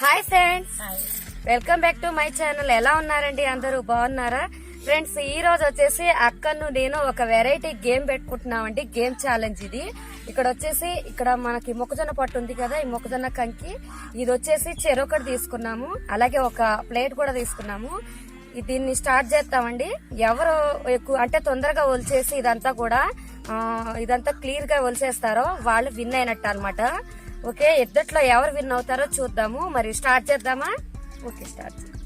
Hi friends. Welcome back to my channel. ఎలా ఉన్నారండి? అందరూ బాగున్నారా? ఫ్రెండ్స్ ఈ రోజు వచ్చేసి అక్కను నేను ఒక వెరైటీ గేమ్ పెట్టుకుంటున్నామండి. గేమ్ ఛాలెంజ్ ఇది. ఇక్కడ వచ్చేసి ఇక్కడ మనకి మొక్కజొన్న పట్టు ఉంది కదా ఈ మొక్కజొన్న కంకి. ఇది వచ్చేసి చెరొకటి తీసుకున్నాము. అలాగే ఒక ప్లేట్ కూడా తీసుకున్నాము. దీన్ని స్టార్ట్ చేస్తామండి. ఎవరు ఎక్కువ అంటే తొందరగా ఒలిచేసి ఇదంతా కూడా ఇదంతా క్లియర్గా ఒలిచేస్తారో వాళ్ళు విన్ అయినట్టు అనమాట ఓకే ఇద్దట్లో ఎవరు విన్ అవుతారో చూద్దాము మరి స్టార్ట్ చేద్దామా ఓకే స్టార్ట్ చేద్దాం.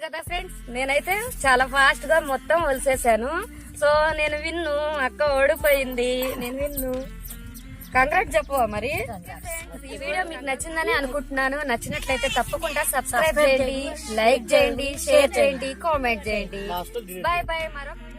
చూశారు కదా ఫ్రెండ్స్ నేనైతే చాలా ఫాస్ట్గా మొత్తం వలిసేసాను. సో నేను విన్ను అక్క ఓడిపోయింది. నేను విన్ను. కంగ్రాట్ చెప్పు మరి. ఈ వీడియో మీకు నచ్చిందని అనుకుంటున్నాను. నచ్చినట్లయితే తప్పకుండా సబ్స్క్రైబ్ చేయండి లైక్ చేయండి షేర్ చేయండి కామెంట్ చేయండి. బాయ్ బాయ్ మరొక